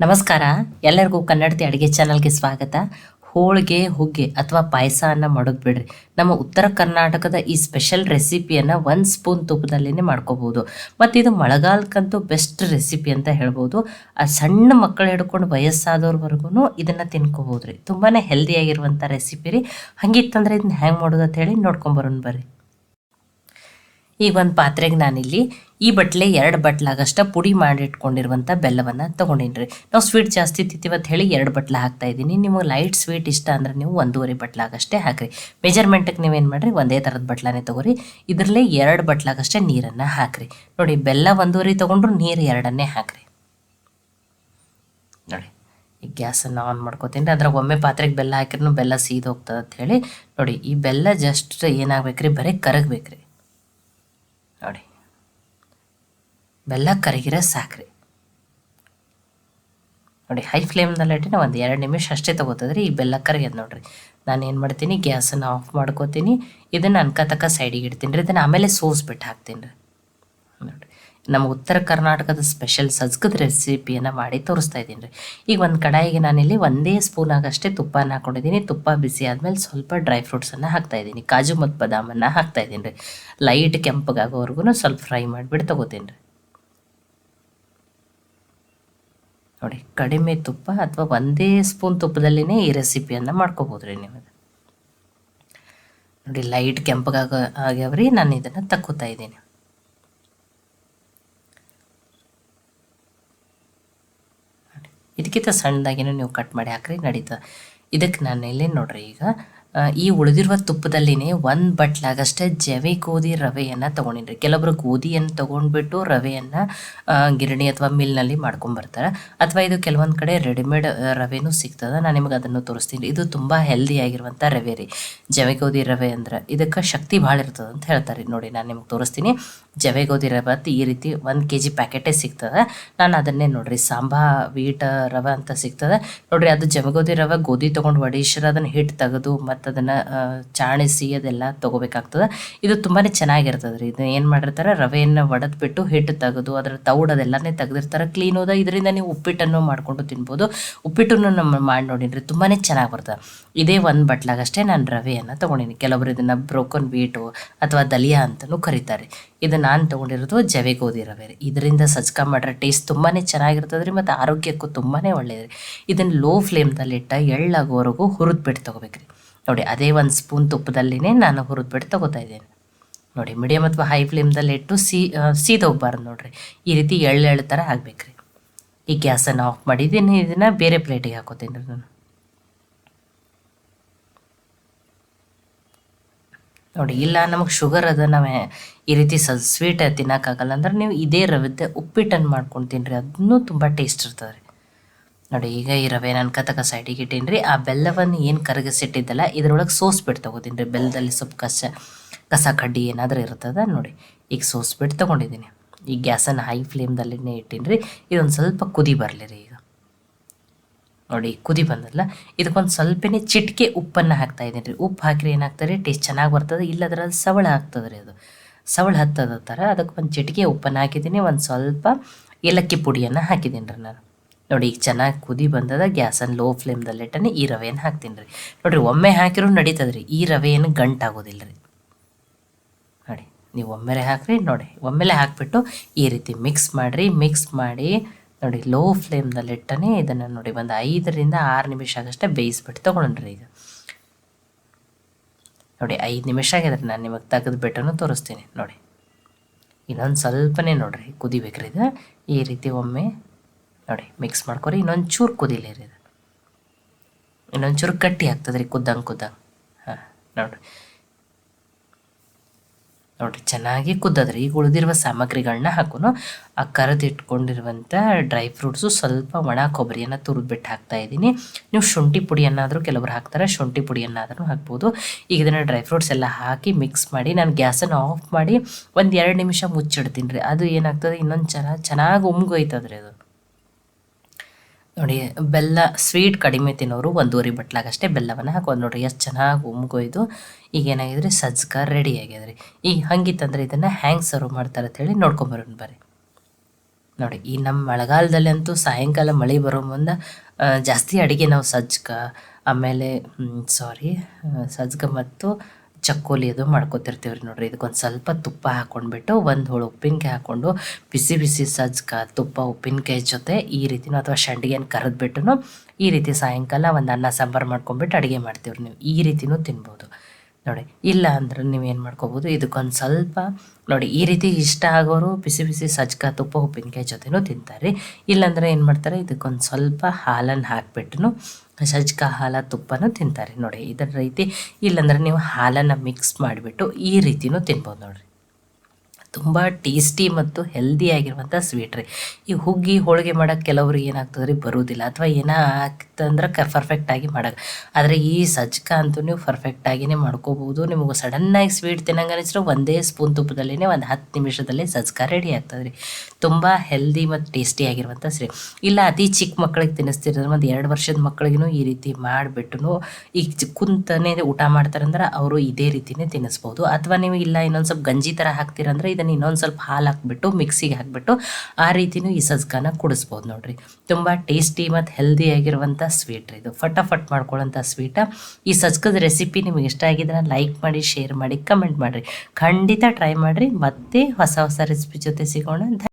ನಮಸ್ಕಾರ. ಎಲ್ಲರಿಗೂ ಕನ್ನಡತಿ ಅಡುಗೆ ಚಾನಲ್ಗೆ ಸ್ವಾಗತ. ಹೋಳಿಗೆ, ಹುಗ್ಗೆ ಅಥವಾ ಪಾಯಸ ಅನ್ನ ಮಾಡೋದು ಬಿಡ್ರಿ. ನಮ್ಮ ಉತ್ತರ ಕರ್ನಾಟಕದ ಈ ಸ್ಪೆಷಲ್ ರೆಸಿಪಿಯನ್ನು ಒಂದು ಸ್ಪೂನ್ ತುಪ್ಪದಲ್ಲೇ ಮಾಡ್ಕೋಬೋದು. ಮತ್ತು ಇದು ಮಳೆಗಾಲಕ್ಕಂತೂ ಬೆಸ್ಟ್ ರೆಸಿಪಿ ಅಂತ ಹೇಳ್ಬೋದು. ಆ ಸಣ್ಣ ಮಕ್ಕಳು ಹಿಡ್ಕೊಂಡು ವಯಸ್ಸಾದವ್ರವರೆಗೂ ಇದನ್ನು ತಿನ್ಕೋಬೋದು ರೀ ತುಂಬಾ ಹೆಲ್ದಿಯಾಗಿರುವಂಥ ರೆಸಿಪಿ ರೀ. ಹಂಗಿತ್ತಂದ್ರೆ ಇದನ್ನ ಹ್ಯಾಂಗೆ ಮಾಡೋದು ಅಂತ ಹೇಳಿ ನೋಡ್ಕೊಂಬರೋಣ ಬರ್ರಿ. ಈಗ ಒಂದು ಪಾತ್ರೆಗೆ ನಾನಿಲ್ಲಿ ಈ ಬಟ್ಲೆ ಎರಡು ಬಟ್ಲಾಗಷ್ಟ ಪುಡಿ ಮಾಡಿಟ್ಕೊಂಡಿರುವಂಥ ಬೆಲ್ಲವನ್ನು ತೊಗೊಂಡಿನಿ ನಾವು ಸ್ವೀಟ್ ಜಾಸ್ತಿ ತಿಂತೀವಿ ಅಂತ ಹೇಳಿ ಎರಡು ಬಟ್ಲ ಹಾಕ್ತಾ ಇದ್ದೀನಿ. ನಿಮಗೆ ಲೈಟ್ ಸ್ವೀಟ್ ಇಷ್ಟ ಅಂದ್ರೆ ನೀವು ಒಂದೂವರೆ ಬಟ್ಲಾಗಷ್ಟೇ ಹಾಕ್ರಿ. ಮೆಜರ್ಮೆಂಟಿಗೆ ನೀವೇನು ಮಾಡಿರಿ? ಒಂದೇ ಥರದ ಬಟ್ಲಾನೇ ತೊಗೊರಿ. ಇದರಲ್ಲೇ ಎರಡು ಬಟ್ಲಾಗಷ್ಟೇ ನೀರನ್ನು ಹಾಕ್ರಿ. ನೋಡಿ, ಬೆಲ್ಲ ಒಂದೂವರೆ ತೊಗೊಂಡ್ರು ನೀರು ಎರಡನ್ನೇ ಹಾಕ್ರಿ. ನೋಡಿ, ಈ ಗ್ಯಾಸನ್ನು ಆನ್ ಮಾಡ್ಕೋತೀನಿ. ಅದ್ರಾಗ ಒಮ್ಮೆ ಪಾತ್ರೆಗೆ ಬೆಲ್ಲ ಹಾಕಿರೂ ಬೆಲ್ಲ ಸೀದ್ ಹೋಗ್ತದೆ ಅಂತ ಹೇಳಿ ನೋಡಿ, ಈ ಬೆಲ್ಲ ಜಸ್ಟ್ ಏನಾಗಬೇಕ್ರಿ? ಬರೀ ಕರಗಬೇಕ್ರಿ. ನೋಡಿ. ಬೆಲ್ಲ ಕರಗಿರ ಸಾಕ್ರಿ. ನೋಡಿ ಹೈ ಫ್ಲೇಮ್ನಲ್ಲಿ ಇಟ್ಟಿನ ಒಂದು ಎರಡು ನಿಮಿಷ ಅಷ್ಟೇ ತೊಗೋತದ್ರಿ, ಈ ಬೆಲ್ಲ ಕರಗ್ಯದ ನೋಡ್ರಿ. ನಾನು ಏನು ಮಾಡ್ತೀನಿ, ಗ್ಯಾಸನ್ನು ಆಫ್ ಮಾಡ್ಕೋತೀನಿ, ಇದನ್ನು ಅನ್ಕತಕ್ಕ ಸೈಡಿಗೆ ಇಡ್ತೀನಿ ರೀ, ಇದನ್ನು ಆಮೇಲೆ ಸೋಸ್ಬಿಟ್ಟು ಹಾಕ್ತೀನಿ ರೀ. ನೋಡಿರಿ ನಮ್ಮ ಉತ್ತರ ಕರ್ನಾಟಕದ ಸ್ಪೆಷಲ್ ಸಜ್ಕದ ರೆಸಿಪಿಯನ್ನು ಮಾಡಿ ತೋರಿಸ್ತಾ ಇದ್ದೀನಿ ರೀ. ಈಗ ಒಂದು ಕಡಾಯಿಗೆ ನಾನಿಲ್ಲಿ ಒಂದೇ ಸ್ಪೂನ್ ಆಗಷ್ಟೇ ತುಪ್ಪನ ಹಾಕೊಂಡಿದ್ದೀನಿ. ತುಪ್ಪ ಬಿಸಿ ಆದಮೇಲೆ ಸ್ವಲ್ಪ ಡ್ರೈ ಫ್ರೂಟ್ಸನ್ನು ಹಾಕ್ತಾ ಇದ್ದೀನಿ. ಕಾಜು ಮತ್ತು ಬಾದಾಮನ್ನು ಹಾಕ್ತಾ ಇದ್ದೀನಿ ರೀ. ಲೈಟ್ ಕೆಂಪಗಾಗೋವರೆಗೂ ಸ್ವಲ್ಪ ಫ್ರೈ ಮಾಡಿಬಿಟ್ಟು ತೊಗೋತೀನಿ ರೀ. ನೋಡಿ, ಕಡಿಮೆ ತುಪ್ಪ ಅಥವಾ ಒಂದೇ ಸ್ಪೂನ್ ತುಪ್ಪದಲ್ಲಿನೇ ಈ ರೆಸಿಪಿಯನ್ನು ಮಾಡ್ಕೋಬೋದು ರೀ ನೀವು. ನೋಡಿ ಲೈಟ್ ಕೆಂಪಗಾಗ ಆಗ್ಯಾವ್ರಿ ನಾನು ಇದನ್ನು ತಕ್ಕೋತಾ ಇದ್ದೀನಿ. ಇದಕ್ಕಿಂತ ಸಣ್ಣದಾಗಿನೂ ನೀವು ಕಟ್ ಮಾಡಿ ಹಾಕ್ರಿ, ನಡೀತದೆ. ಇದಕ್ಕೆ ನಾನು ಇಲ್ಲಿ ನೋಡ್ರಿ ಈಗ ಈ ಉಳಿದಿರುವ ತುಪ್ಪದಲ್ಲಿನೇ ಒಂದು ಬಟ್ಲಾಗಷ್ಟೇ ಜವೆ ಗೋಧಿ ರವೆಯನ್ನು ತೊಗೊಂಡಿನ್ರಿ. ಕೆಲವೊಬ್ರು ಗೋಧಿಯನ್ನು ತೊಗೊಂಡ್ಬಿಟ್ಟು ರವೆಯನ್ನು ಗಿರಣಿ ಅಥವಾ ಮಿಲ್ನಲ್ಲಿ ಮಾಡ್ಕೊಂಬರ್ತಾರೆ. ಅಥವಾ ಇದು ಕೆಲವೊಂದು ಕಡೆ ರೆಡಿಮೇಡ್ ರವೆನೂ ಸಿಗ್ತದೆ. ನಾನು ನಿಮಗೆ ಅದನ್ನು ತೋರಿಸ್ತೀನಿ. ಇದು ತುಂಬ ಹೆಲ್ದಿ ಆಗಿರುವಂಥ ರವೆ ರೀ. ಜವೆ ಗೋಧಿ ರವೆ ಅಂದ್ರೆ ಇದಕ್ಕೆ ಶಕ್ತಿ ಭಾಳ ಇರ್ತದೆ ಅಂತ ಹೇಳ್ತಾರೆ ನೋಡಿ, ನಾನು ನಿಮ್ಗೆ ತೋರಿಸ್ತೀನಿ. ಜವೆ ಗೋಧಿ ರವೆ ಈ ರೀತಿ ಒಂದು ಕೆ ಜಿ ಪ್ಯಾಕೆಟೇ ಸಿಗ್ತದೆ. ನಾನು ಅದನ್ನೇ ನೋಡ್ರಿ, ಸಾಂಬಾ ವೀಟ ರವೆ ಅಂತ ಸಿಗ್ತದೆ. ನೋಡ್ರಿ, ಅದು ಜವೆ ಗೋಧಿ ರವೆ ಗೋಧಿ ತೊಗೊಂಡು ಒಡಿಸ್ರ, ಅದನ್ನು ಹಿಟ್ಟು ತೆಗೆದು ಮತ್ತು ಅದನ್ನು ಚಾಣಿಸಿ ಅದೆಲ್ಲ ತೊಗೋಬೇಕಾಗ್ತದೆ. ಇದು ತುಂಬಾ ಚೆನ್ನಾಗಿರ್ತದೆ ರೀ ಇದು ಏನು ಮಾಡಿರ್ತಾರೆ, ರವೆಯನ್ನು ಒಡೆದ್ಬಿಟ್ಟು ಹಿಟ್ಟು ತೆಗೆದು ಅದರ ತೌಡ್ ಅದೆಲ್ಲನೇ ತೆಗೆದಿರ್ತಾರೆ. ಕ್ಲೀನ್ ಹೋದ, ಇದರಿಂದ ನೀವು ಉಪ್ಪಿಟ್ಟನ್ನು ಮಾಡಿಕೊಂಡು ತಿನ್ಬೋದು. ಉಪ್ಪಿಟ್ಟನ್ನು ನಮ್ಮ ಮಾಡಿ ನೋಡಿನ್ರಿ ತುಂಬಾ ಚೆನ್ನಾಗಿ ಬರ್ತದೆ. ಇದೇ ಒಂದು ಬಟ್ಲಾಗಷ್ಟೇ ನಾನು ರವೆಯನ್ನು ತೊಗೊಂಡಿನಿ. ಕೆಲವರು ಇದನ್ನು ಬ್ರೋಕನ್ ಬೀಟು ಅಥವಾ ದಲಿಯಾ ಅಂತಲೂ ಕರೀತಾರೆ. ಇದು ನಾನು ತೊಗೊಂಡಿರೋದು ಜವೆ ಗೋಧಿ ರವೆ ರೀ. ಇದರಿಂದ ಸಜ್ಕ ಮಾಡ್ರೆ ಟೇಸ್ಟ್ ತುಂಬಾ ಚೆನ್ನಾಗಿರ್ತದೆ ರೀ ಮತ್ತು ಆರೋಗ್ಯಕ್ಕೂ ತುಂಬಾ ಒಳ್ಳೆಯದು ರೀ ಇದನ್ನು ಲೋ ಫ್ಲೇಮ್ದಲ್ಲಿಟ್ಟ ಎಳ್ಳಾಗೋವರೆಗೂ ಹುರಿದ್ಬಿಟ್ಟು ತೊಗೋಬೇಕ್ರಿ. ನೋಡಿ, ಅದೇ ಒಂದು ಸ್ಪೂನ್ ತುಪ್ಪದಲ್ಲಿನೇ ನಾನು ಹುರಿದ್ಬಿಟ್ಟು ತೊಗೋತಾ ಇದ್ದೇನೆ. ನೋಡಿ ಮೀಡಿಯಮ್ ಅಥವಾ ಹೈ ಫ್ಲೇಮ್ದಲ್ಲಿ ಇಟ್ಟು ಸೀ ಸೀದೋಗ್ಬಾರ್ದು ನೋಡಿರಿ. ಈ ರೀತಿ ಎಳ್ಳೆಳ್ಳು ಎಳ್ಳು ಥರ ರೀ ಈ ಗ್ಯಾಸನ್ನು ಆಫ್ ಮಾಡಿದ್ದೀನಿ, ಇದನ್ನು ಬೇರೆ ಪ್ಲೇಟಿಗೆ ಹಾಕೋತೀನಿ ರೀ ನಾನು. ನೋಡಿ, ಇಲ್ಲ, ನಮಗೆ ಶುಗರ್ ಅದ, ನಾವು ಈ ರೀತಿ ಸ ಸ್ವೀಟ್ ತಿನ್ನೋಕ್ಕಾಗಲ್ಲ ಅಂದ್ರೆ ನೀವು ಇದೇ ರವೆದ್ದೆ ಉಪ್ಪಿಟ್ಟನ್ನು ಮಾಡ್ಕೊಂಡು ತಿನ್ನಿರಿ ಅದನ್ನೂ ತುಂಬ ಟೇಸ್ಟ್ ಇರ್ತದೆ ರೀ ನೋಡಿ, ಈಗ ಈ ರವೆ ನಾನು ಕತಕ ಸೈಡಿಗೆ ಇಟ್ಟೀನಿ ರೀ ಆ ಬೆಲ್ಲವನ್ನು ಏನು ಕರಗಿಸಿಟ್ಟಿದ್ದಲ್ಲ, ಇದ್ರೊಳಗೆ ಸೋಸ್ಬಿಟ್ಟು ತೊಗೋತೀನಿ ರೀ ಬೆಲ್ಲದಲ್ಲಿ ಸ್ವಲ್ಪ ಕಸ ಕಸ ಕಡ್ಡಿ ಏನಾದರೂ ಇರ್ತದ, ನೋಡಿ, ಈಗ ಸೋಸ್ಬಿಟ್ಟು ತೊಗೊಂಡಿದ್ದೀನಿ ಈ ಗ್ಯಾಸನ್ನು ಹೈ ಫ್ಲೇಮ್ದಲ್ಲಿನೇ ಇಟ್ಟೀನಿ ರೀ ಇದೊಂದು ಸ್ವಲ್ಪ ಕುದಿ ಬರಲಿ ರೀ ಈಗ. ನೋಡಿ, ಕುದಿ ಬಂದಲ್ಲ ಇದಕ್ಕೊಂದು ಸ್ವಲ್ಪನೇ ಚಿಟಿಕೆ ಉಪ್ಪನ್ನು ಹಾಕ್ತಾ ಇದ್ದೀನಿ ರೀ. ಉಪ್ಪು ಹಾಕಿರಿ ಏನಾಗ್ತದೆ, ಟೇಸ್ಟ್ ಚೆನ್ನಾಗಿ ಬರ್ತದೆ ಇಲ್ಲದ್ರೆ ಸವಳ ಆಗ್ತದೆ ರೀ ಅದು. ಸವಳ ಹತ್ತದ ಥರ ಅದಕ್ಕೆ ಒಂದು ಚಿಟಿಕೆ ಉಪ್ಪನ್ನು ಹಾಕಿದ್ದೀನಿ, ಒಂದು ಸ್ವಲ್ಪ ಏಲಕ್ಕಿ ಪುಡಿಯನ್ನು ಹಾಕಿದ್ದೀನಿ ರೀ ನಾನು. ನೋಡಿ, ಈಗ ಚೆನ್ನಾಗಿ ಕುದಿ ಬಂದದ, ಗ್ಯಾಸನ್ನು ಲೋ ಫ್ಲೇಮ್ದಲ್ಲಿಟ್ಟನೆ ಈ ರವೆಯನ್ನು ಹಾಕ್ತೀನಿ ರೀ. ನೋಡಿರಿ, ಒಮ್ಮೆ ಹಾಕಿರೂ ನಡೀತದೆ ರೀ ಈ ರವೆ ಏನು ಗಂಟಾಗೋದಿಲ್ಲ ರೀ. ನೋಡಿ, ನೀವು ಒಮ್ಮೆಲೆ ಹಾಕ್ರಿ, ನೋಡಿ, ಒಮ್ಮೆಲೆ ಹಾಕಿಬಿಟ್ಟು ಈ ರೀತಿ ಮಿಕ್ಸ್ ಮಾಡಿರಿ ಮಿಕ್ಸ್ ಮಾಡಿ ನೋಡಿ ಲೋ ಫ್ಲೇಮ್ದಲ್ಲಿಟ್ಟನೆ ಇದನ್ನು ನೋಡಿ, ಒಂದು ಐದರಿಂದ ಆರು ನಿಮಿಷ ಆಗಷ್ಟೇ ಬೇಯಿಸ್ಬಿಟ್ಟು ತೊಗೊಂಡ್ರಿ ಈಗ. ನೋಡಿ, ಐದು ನಿಮಿಷ ಆಗಿದ್ರೆ ನಾನು ನಿಮಗೆ ತೆಗೆದುಬಿಟ್ಟನು ತೋರಿಸ್ತೀನಿ, ನೋಡಿ. ಇನ್ನೊಂದು ಸ್ವಲ್ಪನೇ ನೋಡ್ರಿ, ಕುದಿಬೇಕ್ರಿ ಇದು. ಈ ರೀತಿ ಒಮ್ಮೆ, ನೋಡಿ ಮಿಕ್ಸ್ ಮಾಡ್ಕೊರಿ ಇನ್ನೊಂದು ಚೂರು ಕುದಿಲಿ ರೀ ಇದು. ಇನ್ನೊಂದು ಚೂರು ಗಟ್ಟಿ ಆಗ್ತದೆ ರೀ ಕುದ್ದಂಗೆ ಕುದ್ದಂಗೆ. ಹಾಂ, ನೋಡಿರಿ. ನೋಡಿರಿ ಚೆನ್ನಾಗಿ ಕುದ್ದದ್ರಿ. ಈಗ ಉಳಿದಿರುವ ಸಾಮಗ್ರಿಗಳನ್ನ ಹಾಕೋನು. ಆ ಕರೆದಿಟ್ಕೊಂಡಿರುವಂಥ ಡ್ರೈ ಫ್ರೂಟ್ಸು ಸ್ವಲ್ಪ ಒಣ ಕೊಬ್ಬರಿಯನ್ನು ತುರಿದ್ಬಿಟ್ಟು ಹಾಕ್ತಾ ಇದ್ದೀನಿ. ನೀವು ಶುಂಠಿ ಪುಡಿಯನ್ನಾದರೂ ಕೆಲವರು ಹಾಕ್ತಾರೆ. ಶುಂಠಿ ಪುಡಿಯನ್ನಾದರೂ ಹಾಕ್ಬೋದು. ಈಗ ಇದನ್ನು ಡ್ರೈ ಫ್ರೂಟ್ಸ್ ಎಲ್ಲ ಹಾಕಿ ಮಿಕ್ಸ್ ಮಾಡಿ ನಾನು ಗ್ಯಾಸನ್ನು ಆಫ್ ಮಾಡಿ ಒಂದು ಎರಡು ನಿಮಿಷ ಮುಚ್ಚಿಡ್ತೀನಿ ರೀ. ಅದು ಏನಾಗ್ತದೆ? ಇನ್ನೊಂದು ಚೆನ್ನಾಗಿ ಚೆನ್ನಾಗಿ ಉಮ್ಗೊಯ್ತದೆ ರೀ ಅದು. ನೋಡಿ, ಬೆಲ್ಲ ಸ್ವೀಟ್ ಕಡಿಮೆ ತಿನ್ನೋರು ಒಂದೂವರೆ ಬಟ್ಲಾಗಷ್ಟೇ ಬೆಲ್ಲವನ್ನು ಹಾಕೋದು ನೋಡಿ, ಎಷ್ಟು ಚೆನ್ನಾಗಿ ಉಮ್ಗೊಯ್ದು. ಈಗ ಏನಾಗಿದ್ರಿ? ಸಜ್ಕ ರೆಡಿ ಆಗ್ಯದ್ರಿ ಈಗ ಹಂಗಿತ್ತಂದ್ರೆ ಇದನ್ನು ಹ್ಯಾಂಗೆ ಸರ್ವ್ ಮಾಡ್ತಾರೆ ಅಂತೇಳಿ ನೋಡ್ಕೊಂಬರೋಣ ಬರ್ರಿ. ನೋಡಿ, ಈ ನಮ್ಮ ಮಳೆಗಾಲದಲ್ಲಂತೂ ಸಾಯಂಕಾಲ ಮಳೆ ಬರೋ ಮುಂದ ಜಾಸ್ತಿ ಅಡುಗೆ ನಾವು ಸಜ್ಕ, ಆಮೇಲೆ ಸಾರಿ ಸಜ್ಕ ಮತ್ತು ಚಕ್ಕೋಲಿ ಅದು ಮಾಡ್ಕೊತಿರ್ತೀವಿ ರೀ ನೋಡ್ರಿ. ಇದಕ್ಕೊಂದು ಸ್ವಲ್ಪ ತುಪ್ಪ ಹಾಕ್ಕೊಂಡ್ಬಿಟ್ಟು ಒಂದು ಹೋಳು ಉಪ್ಪಿನಕಾಯಿ ಹಾಕ್ಕೊಂಡು ಬಿಸಿ ಬಿಸಿ ಸಜ್ಕ, ತುಪ್ಪ, ಉಪ್ಪಿನಕಾಯಿ ಜೊತೆ ಈ ರೀತಿನೂ ಅಥವಾ ಸಂಡಿಗೆನ ಕರೆದ್ಬಿಟ್ಟು ಈ ರೀತಿ ಸಾಯಂಕಾಲ ಒಂದು ಅನ್ನ, ಸಾಂಬಾರು ಮಾಡ್ಕೊಂಡ್ಬಿಟ್ಟು ಅಡುಗೆ ಮಾಡ್ತೀವಿ ನೀವು. ಈ ರೀತಿನೂ ತಿನ್ಬೋದು. ನೋಡಿ, ಇಲ್ಲ ಅಂದ್ರೆ ನೀವೇನು ಮಾಡ್ಕೋಬೋದು ಇದಕ್ಕೊಂದು ಸ್ವಲ್ಪ ನೋಡಿ, ಈ ರೀತಿ ಇಷ್ಟ ಆಗೋರು ಬಿಸಿ ಬಿಸಿ ಸಜ್ಕ ತುಪ್ಪ, ಉಪ್ಪಿನಕಾಯಿ ಜೊತೆನೂ ತಿಂತಾರೆ. ಇಲ್ಲಾಂದ್ರೆ ಏನು ಮಾಡ್ತಾರೆ ಇದಕ್ಕೊಂದು ಸ್ವಲ್ಪ ಹಾಲನ್ನು ಹಾಕ್ಬಿಟ್ಟು ಸಜ್ಕ, ಹಾಲ, ತುಪ್ಪನೂ ತಿಂತಾರೆ. ನೋಡಿ, ಇದರ ರೀತಿ ಇಲ್ಲಾಂದ್ರೆ ನೀವು ಹಾಲನ್ನು ಮಿಕ್ಸ್ ಮಾಡಿಬಿಟ್ಟು ಈ ರೀತಿನೂ ತಿನ್ಬೋದು ನೋಡಿರಿ. ತುಂಬ ಟೇಸ್ಟಿ ಮತ್ತು ಹೆಲ್ದಿ ಆಗಿರುವಂಥ ಸ್ವೀಟ್ ರೀ. ಈ ಹುಗ್ಗಿ ಹೋಳಿಗೆ ಮಾಡೋಕ್ಕೆ ಕೆಲವ್ರಿಗೆ ಏನಾಗ್ತದೆ ರೀ, ಬರೋದಿಲ್ಲ. ಅಥವಾ ಏನಾಗ್ತಂದ್ರೆ ಕ ಪರ್ಫೆಕ್ಟಾಗಿ ಮಾಡೋಕೆ. ಆದರೆ ಈ ಸಜ್ಕ ಅಂತೂ ನೀವು ಪರ್ಫೆಕ್ಟಾಗಿಯೇ ಮಾಡ್ಕೋಬೋದು ನಿಮಗೆ ಸಡನ್ನಾಗಿ ಸ್ವೀಟ್ ತಿನ್ನಂಗೆ ಅನಿಸಿದ್ರೆ ಒಂದೇ ಸ್ಪೂನ್ ತುಪ್ಪದಲ್ಲೇ ಒಂದು ಹತ್ತು ನಿಮಿಷದಲ್ಲಿ ಸಜ್ಕ ರೆಡಿ ಆಗ್ತದೆ ರೀ. ತುಂಬ ಹೆಲ್ದಿ ಮತ್ತು ಟೇಸ್ಟಿ ಆಗಿರುವಂಥ ಸ್ರೀ ಇಲ್ಲ, ಅತಿ ಚಿಕ್ಕ ಮಕ್ಕಳಿಗೆ ತಿನ್ನಿಸ್ತಿರೋದ್ರೆ ಒಂದು ಎರಡು ವರ್ಷದ ಮಕ್ಕಳಿಗೂ ಈ ರೀತಿ ಮಾಡಿಬಿಟ್ಟು ಈಗ ಕುಂತನೇ ಊಟ ಮಾಡ್ತಾರಂದ್ರೆ ಅವರು ಇದೇ ರೀತಿನೇ ತಿನ್ನಿಸ್ಬೋದು. ಅಥವಾ ನೀವು ಇಲ್ಲ, ಇನ್ನೊಂದು ಸ್ವಲ್ಪ ಗಂಜಿ ಥರ ಹಾಕ್ತೀರಂದ್ರೆ ಇದನ್ನು ಇನ್ನೊಂದು ಸ್ವಲ್ಪ ಹಾಲು ಹಾಕ್ಬಿಟ್ಟು, ಮಿಕ್ಸಿಗೆ ಹಾಕ್ಬಿಟ್ಟು ಆ ರೀತಿನೂ ಈ ಸಜ್ಕನ ಕುಡಿಸ್ಬೋದು ನೋಡ್ರಿ. ತುಂಬ ಟೇಸ್ಟಿ ಮತ್ತು ಹೆಲ್ದಿ ಆಗಿರುವಂಥ ಸ್ವೀಟ್ ಇದು. ಫಟಾಫಟ್ ಮಾಡ್ಕೊಳ್ಳೋಂಥ ಸ್ವೀಟ ಈ ಸಜ್ಕದ ರೆಸಿಪಿ ನಿಮಗೆ ಇಷ್ಟ ಆಗಿದ್ರೆ ಲೈಕ್ ಮಾಡಿ ಶೇರ್ ಮಾಡಿ ಕಮೆಂಟ್ ಮಾಡಿರಿ. ಖಂಡಿತ ಟ್ರೈ ಮಾಡಿರಿ. ಮತ್ತೆ ಹೊಸ ಹೊಸ ರೆಸಿಪಿ ಜೊತೆ ಸಿಗೋಣ.